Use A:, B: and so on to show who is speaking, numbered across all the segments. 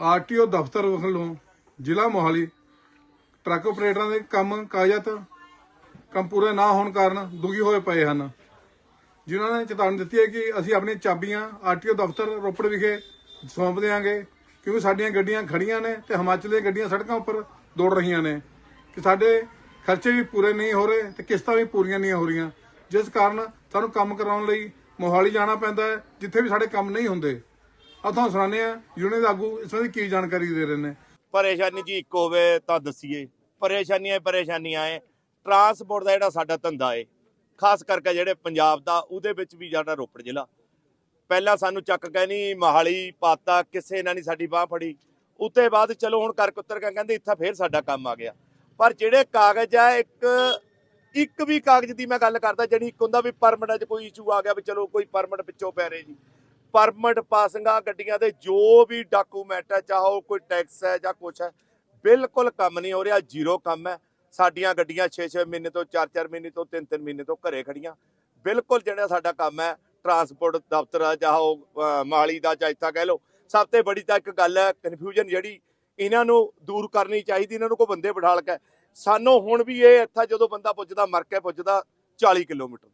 A: RTO ਦਫ਼ਤਰ ਵੱਲੋਂ ਜ਼ਿਲ੍ਹਾ ਮੋਹਾਲੀ ਟਰੱਕ ਆਪਰੇਟਰਾਂ ਦੇ ਕੰਮ ਕਾਜਾਤ ਕੰਮ ਪੂਰੇ ਨਾ ਹੋਣ ਕਾਰਨ ਦੁਖੀ ਹੋਏ ਪਏ ਹਨ। ਜਿਨ੍ਹਾਂ ਨੇ ਚੇਤਾਵਨੀ ਦਿੱਤੀ ਹੈ ਕਿ ਅਸੀਂ ਆਪਣੀਆਂ ਚਾਬੀਆਂ ਆਰਟੀਓ ਦਫ਼ਤਰ ਰੋਪੜ ਵਿਖੇ ਸੌਂਪ ਦੇਵਾਂਗੇ ਕਿਉਂਕਿ ਸਾਡੀਆਂ ਗੱਡੀਆਂ ਖੜੀਆਂ ਨੇ ਤੇ ਹਿਮਾਚਲ ਦੀਆਂ ਗੱਡੀਆਂ ਸੜਕਾਂ ਉੱਪਰ ਦੌੜ ਰਹੀਆਂ ਨੇ। ਕਿ ਸਾਡੇ ਖਰਚੇ ਵੀ ਪੂਰੇ ਨਹੀਂ ਹੋ ਰਹੇ ਤੇ ਕਿਸ਼ਤਾਂ ਵੀ ਪੂਰੀਆਂ ਨਹੀਂ ਹੋ ਰਹੀਆਂ। ਜਿਸ ਕਾਰਨ ਸਾਨੂੰ ਕੰਮ ਕਰਾਉਣ ਲਈ ਮੋਹਾਲੀ ਜਾਣਾ ਪੈਂਦਾ ਹੈ, ਜਿੱਥੇ ਵੀ ਸਾਡੇ ਕੰਮ ਨਹੀਂ ਹੁੰਦੇ। ਤੁਹਾਨੂੰ ਸੁਣਾਉਂਦੇ ਆ ਯੂਨੀਅਨ ਦੇ ਆਗੂ ਇਸ ਸੰਬੰਧੀ ਕੀ ਜਾਣਕਾਰੀ ਦੇ ਰਹੇ ਨੇ?
B: ਪਰੇਸ਼ਾਨੀ ਜੀ ਇੱਕ ਹੋਵੇ ਤਾਂ ਦੱਸੀਏ। ਪਰੇਸ਼ਾਨੀਆਂ ਪਰੇਸ਼ਾਨੀਆਂ ਏ ਟਰਾਂਸਪੋਰਟ ਦਾ ਜਿਹੜਾ ਸਾਡਾ ਧੰਦਾ ਏ, ਖਾਸ ਕਰਕੇ ਜਿਹੜੇ ਪੰਜਾਬ ਦਾ, ਉਹਦੇ ਵਿੱਚ ਵੀ ਸਾਡਾ ਰੋਪੜ ਜ਼ਿਲ੍ਹਾ। ਪਹਿਲਾਂ ਸਾਨੂੰ ਚੱਕ ਕੇ ਨਹੀਂ ਮਹਾਲੀ ਪਾਤਾ, ਕਿਸੇ ਨਾਲ ਨਹੀਂ ਸਾਡੀ ਬਾਹ ਫੜੀ। ਉੱਤੇ ਬਾਅਦ ਚਲੋ ਹੁਣ ਕਰ ਕੁੱਤਰ ਕੇ ਕਹਿੰਦੇ ਇੱਥੇ ਫੇਰ ਸਾਡਾ ਕੰਮ ਆ ਗਿਆ। ਪਰ ਜਿਹੜੇ ਕਾਗਜ਼ ਆ, ਇੱਕ ਇੱਕ ਵੀ ਕਾਗਜ਼ ਦੀ ਮੈਂ ਗੱਲ ਕਰਦਾ ਜਿਹੜੀ ਇੱਕ ਹੁੰਦਾ ਵੀ ਪਰਮਿਟ 'ਚ ਕੋਈ ਇਸ਼ੂ ਆ ਗਿਆ ਵੀ ਚਲੋ ਕੋਈ ਪਰਮਿਟ ਪਿੱਛੋਂ ਪੈ ਰਹੇ ਜੀ। ਪਰਮਿਟ ਪਾਸਿੰਗਾਂ ਗੱਡੀਆਂ ਦੇ ਜੋ ਵੀ ਡਾਕੂਮੈਂਟ ਹੈ ਚਾਹੇ ਉਹ ਕੋਈ ਟੈਕਸ ਹੈ ਜਾਂ ਕੁਛ ਹੈ ਬਿਲਕੁਲ ਕੰਮ ਨਹੀਂ ਹੋ ਰਿਹਾ ਜ਼ੀਰੋ ਕੰਮ ਹੈ। ਸਾਡੀਆਂ ਗੱਡੀਆਂ 6-6 ਮਹੀਨੇ ਤੋਂ 4-4 ਮਹੀਨੇ ਤੋਂ 3-3 ਮਹੀਨੇ ਤੋਂ ਘਰੇ ਖੜੀਆਂ ਬਿਲਕੁਲ ਜਿਹੜਾ ਸਾਡਾ ਕੰਮ ਹੈ ਟਰਾਂਸਪੋਰਟ ਦਫ਼ਤਰ ਆ, ਚਾਹੇ ਉਹ ਅਹ, ਮਾਲੀ ਦਾ ਜਾਂ ਇੱਥਾ ਕਹਿ ਲਓ ਸਭ ਤੋਂ ਬੜੀ ਤਾਂ ਇੱਕ ਗੱਲ ਹੈ ਕਨਫਿਊਜ਼ਨ ਜਿਹੜੀ ਇਹਨਾਂ ਨੂੰ ਦੂਰ ਕਰਨੀ ਚਾਹੀਦੀ ਇਹਨਾਂ ਨੂੰ ਕੋਈ ਬੰਦੇ ਬਿਠਾਲ ਕੇ ਸਾਨੂੰ ਹੁਣ ਵੀ ਇਹ ਇੱਥਾ ਜਦੋਂ ਬੰਦਾ ਪੁੱਜਦਾ ਮਰ ਕੇ ਪੁੱਜਦਾ 40 ਕਿਲੋਮੀਟਰ।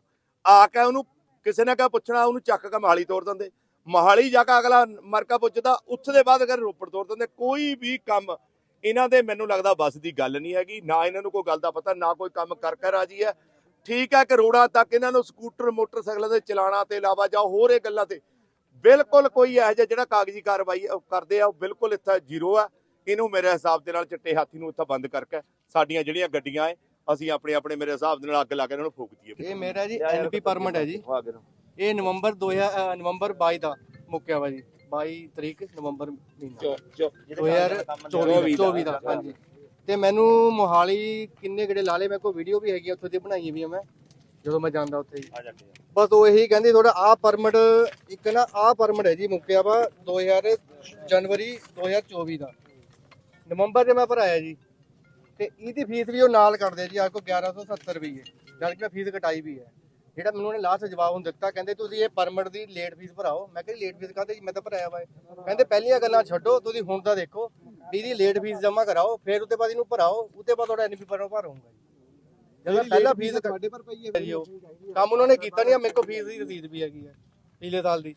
B: ਆ ਕੇ ਉਹਨੂੰ ਕਿਸੇ ਨੇ ਕਹਾ ਪੁੱਛਣਾ ਉਹਨੂੰ ਚੱਕ ਕੇ ਮਹਾਲੀ ਤੋੜ ਦਿੰਦੇ। ਮਹਾਲੀ ਜਾ ਕੇ ਅਗਲਾ ਮਰਕਾ ਪੁੱਜਦਾ ਉੱਥੇ ਦੇ ਬਾਅਦ ਅਗਰ ਰੋਪੜ ਤੋੜ ਦਿੰਦੇ ਕੋਈ ਵੀ ਕੰਮ ਇਹਨਾਂ ਦੇ ਮੈਨੂੰ ਲੱਗਦਾ ਬਸ ਦੀ ਗੱਲ ਨਹੀਂ ਹੈਗੀ ਨਾ ਇਹਨਾਂ ਨੂੰ ਕੋਈ ਗੱਲ ਦਾ ਪਤਾ ਨਾ ਕੋਈ ਕੰਮ ਕਰ ਕਰ ਰਾਜੀ ਹੈ। ਠੀਕ ਹੈ ਕਰੋੜਾਂ ਤੱਕ ਇਹਨਾਂ ਨੂੰ ਸਕੂਟਰ ਮੋਟਰਸਾਈਕਲਾਂ ਦੇ ਚਲਾਣਾ ਤੇ ਇਲਾਵਾ ਜਾਂ ਹੋਰ ਇਹ ਗੱਲਾਂ ਤੇ ਬਿਲਕੁਲ ਕੋਈ ਇਹੋ ਜਿਹਾ ਜਿਹੜਾ ਕਾਗਜ਼ੀ ਕਾਰਵਾਈ ਕਰਦੇ ਆ ਉਹ ਬਿਲਕੁਲ ਇੱਥੇ ਜ਼ੀਰੋ ਆ ਇਹਨੂੰ ਮੇਰੇ ਹਿਸਾਬ ਦੇ ਨਾਲ ਚਿੱਟੇ ਹਾਥੀ ਨੂੰ ਇੱਥੇ ਬੰਦ ਕਰਕੇ ਸਾਡੀਆਂ ਜਿਹੜੀਆਂ ਗੱਡੀਆਂ ਐ ਅਸੀਂ ਆਪਣੇ ਆਪਣੇ ਮੇਰੇ ਹਿਸਾਬ ਦੇ ਨਾਲ ਅੱਗ ਲਾ ਕੇ ਇਹਨਾਂ ਨੂੰ ਫੂਕ ਦਈਏ।
C: ਇਹ ਮੇਰਾ ਜੀ ਐਨਪੀ ਪਰਮਿਟ ਹੈ ਜੀ। ਇਹ ਨਵੰਬਰ 2000 ਅ, ਨਵੰਬਰ 22 ਦਾ ਮੁੱਕਿਆ ਵਾ ਜੀ। 22 ਤਰੀਕ ਨਵੰਬਰ ਮਹੀਨਾ। 2024 24 ਦਾ ਹਾਂਜੀ। ਤੇ ਮੈਨੂੰ ਮੋਹਾਲੀ ਕਿੰਨੇ ਗੜੇ ਲਾਲੇ ਮੇਰੇ ਕੋਲ ਵੀਡੀਓ ਵੀ ਹੈਗੀ ਉੱਥੇ ਦੀ ਬਣਾਈ ਵੀ ਆ ਮੈਂ ਜਦੋਂ ਮੈਂ ਜਾਂਦਾ ਉੱਥੇ ਬਸ ਉਹ ਇਹੀ ਕਹਿੰਦੇ ਥੋੜਾ ਆ ਪਰਮਿਟ ਇੱਕ ਨਾ ਆ ਪਰਮਿਟ ਹੈ ਜੀ ਮੁੱਕਿਆ ਵਾ 2000 ਜਨਵਰੀ 2024 ਦਾ। ਨਵੰਬਰ 'ਚ ਮੈਂ ਭਰਾਇਆ ਜੀ। ਤੇ ਇਹਦੀ ਫੀਸ ਵੀ ਉਹ ਨਾਲ ਕੱਟਦੇ ਜੀ ਆ ਕੋ 1170 ਰੁਪਏ ਜਦ ਕਿ ਮੈਂ ਫੀਸ ਕਟਾਈ ਵੀ ਹੈ। ਜਿਹੜਾ ਮੈਨੂੰ ਉਹਨੇ ਲਾਸਟ ਜਵਾਬ ਹੁਣ ਦਿੱਤਾ ਕਹਿੰਦੇ ਤੁਸੀਂ ਇਹ ਪਰਮਿਟ ਦੀ ਲੇਟ ਫੀਸ ਭਰਾਓ। ਮੈਂ ਕਿਹਾ ਲੇਟ ਫੀਸ ਕਾਹਦੇ ਮੈਂ ਤਾਂ ਭਰਾਇਆ ਵਾ। ਕਹਿੰਦੇ ਪਹਿਲੀਆਂ ਗੱਲਾਂ ਛੱਡੋ ਤੁਸੀਂ ਹੁਣ ਤਾਂ ਦੇਖੋ ਵੀ ਇਹਦੀ ਲੇਟ ਫੀਸ ਜਮ੍ਹਾਂ ਕਰਾਓ ਫਿਰ ਉੱਤੇ ਬਾਅਦ ਇਹਨੂੰ ਭਰਾਓ ਉੱਤੇ ਬਾਅਦ ਤੁਹਾਡਾ ਐਨਪੀ ਭਰੋ ਭਰੂੰਗਾ ਜਦੋਂ ਪਹਿਲਾਂ ਫੀਸ ਤੁਹਾਡੇ ਪਰ ਪਈ ਹੈ ਜੀ ਕੰਮ ਉਹਨਾਂ ਨੇ ਕੀਤਾ ਨਹੀਂ ਆ ਮੇਰੇ ਕੋਲ ਫੀਸ ਦੀ ਰਸੀਦ ਵੀ ਹੈਗੀ ਹੈ ਪਿਛਲੇ ਸਾਲ ਦੀ।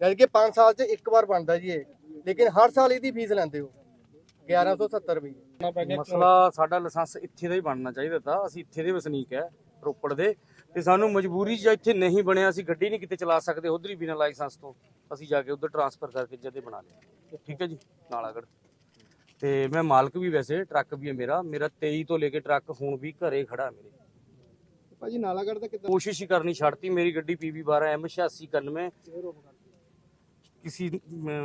C: ਜਦ ਕਿ 5 ਸਾਲ 'ਚ ਇੱਕ ਵਾਰ ਬਣਦਾ ਜੀ ਇਹ। ਲੇਕਿਨ ਹਰ ਸਾਲ ਇਹਦੀ ਫੀਸ ਲੈਂਦੇ ਹੋ। 1170 ਰੁਪਏ।
D: ਮਸਲਾ ਸਾਡਾ ਲਾਇਸੈਂਸ ਇੱਥੇ ਦਾ ਹੀ ਬਣਨਾ ਚਾਹੀਦਾ ਤਾਂ ਅਸੀਂ ਇੱਥੇ ਦੇ ਵਸਨੀਕ ਹੈ ਰੋਪੜ ਦੇ। ਤੇ ਸਾਨੂੰ ਮਜਬੂਰੀ ਜਾਂ ਇੱਥੇ ਨਹੀਂ ਬਣਿਆ ਅਸੀਂ ਗੱਡੀ ਨਹੀਂ ਕਿਤੇ ਚਲਾ ਸਕਦੇ ਉਧਰ ਹੀ ਬਿਨਾਂ ਲਾਇਸੈਂਸ ਤੋਂ ਅਸੀਂ ਜਾ ਕੇ ਉਧਰ ਟਰਾਂਸਫਰ ਕਰਕੇ ਜਦੇ ਬਣਾ ਲਿਆ। ਠੀਕ ਹੈ ਜੀ? ਨਾਲਾਗੜ ਤੇ ਮੈਂ ਮਾਲਕ ਵੀ ਵੈਸੇ ਟਰੱਕ ਵੀ ਹੈ ਮੇਰਾ ਮੇਰਾ 23 ਤੋਂ ਲੈ ਕੇ ਟਰੱਕ ਹੁਣ ਵੀ ਘਰੇ ਖੜਾ ਮੇਰੇ।
C: ਭਾਜੀ ਨਾਲਾਗੜ ਦਾ ਕਿੱਦਾਂ?
D: ਕੋਸ਼ਿਸ਼ ਹੀ ਕਰਨੀ ਛੱਡਤੀ ਮੇਰੀ ਗੱਡੀ PB 12 M 8691 ਕਿਸੇ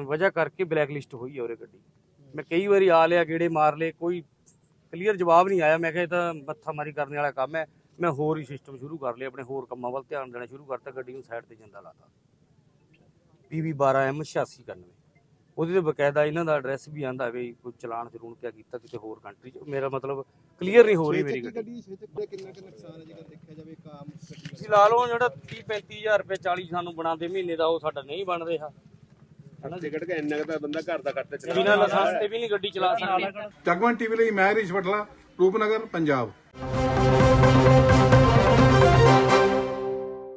D: ਵਜ੍ਹਾ ਕਰਕੇ ਬਲੈਕ ਲਿਸਟ ਹੋਈ ਹੈ ਉਹਰੇ ਗੱਡੀ। ਮੈਂ ਕਈ ਵਾਰੀ ਆ ਲਿਆ ਗੇੜੇ ਮਾਰ ਲਏ ਕੋਈ ਕਲੀਅਰ ਜਵਾਬ ਨਹੀਂ ਆਇਆ। ਮੈਂ ਕਿਹਾ ਇਹ ਤਾਂ ਮੱਥਾ ਮਾਰੀ ਕਰਨ ਵਾਲਾ ਕੰਮ ਹੈ। ਮੈਂ ਹੋਰ ਹੀ ਸਿਸਟਮ ਸ਼ੁਰੂ ਕਰ ਲਿਆ ਆਪਣੇ ਹੋਰ ਕੰਮਾਂ ਵੱਲ ਧਿਆਨ ਦੇਣਾ ਸ਼ੁਰੂ ਕਰਤਾ ਗੱਡੀ ਨੂੰ ਸਾਈਡ ਤੇ ਜਾਂਦਾ ਲਾਤਾ। PB 12 M 8691 ਉਹਦੇ ਤੇ ਬਕਾਇਦਾ ਇਹਨਾਂ ਦਾ ਐਡਰੈਸ ਵੀ ਆਂਦਾ ਵੀ ਕੋਈ ਚਲਾਨ ਚਲੂਣ ਕਿਆ ਕੀਤਾ ਕਿਤੇ ਹੋਰ ਕੰਟਰੀ 'ਚ। ਮੇਰਾ ਮਤਲਬ ਕਲੀਅਰ ਨਹੀਂ ਹੋ ਰਹੀ ਮੇਰੀ ਗੱਡੀ।
C: ਗੱਡੀ ਛੇ ਚੱਕੀ ਦਾ ਕਿੰਨਾ ਕੁ ਨੁਕਸਾਨ ਹੈ ਜੇਕਰ ਦੇਖਿਆ ਜਾਵੇ ਕਾਮ ਗੱਡੀ
D: ਤੁਸੀਂ ਲਾ ਲਓ ਜਿਹੜਾ 30 35000 ਰੁਪਏ 40 ਸਾਨੂੰ ਬਣਾਉਂਦੇ ਮਹੀਨੇ ਦਾ ਉਹ ਸਾਡਾ ਨਹੀਂ ਬਣ ਰਿਹਾ।
E: ਟਿਕਟ ਕੇ ਇੰਨਾ ਕੁ ਤਾਂ ਬੰਦਾ ਘਰ ਦਾ ਖਰਚਾ ਚਲਾ
D: ਬਿਨਾਂ ਲਾਇਸੈਂਸ ਤੇ ਵੀ ਨਹੀਂ ਗੱਡੀ ਚਲਾ ਸਕਦੇ।
A: ਜਗਮਨ ਟੀਵੀ ਲਈ ਮੈਂ ਬਟਲਾ ਰੂਪਨਗਰ ਪੰਜਾਬ।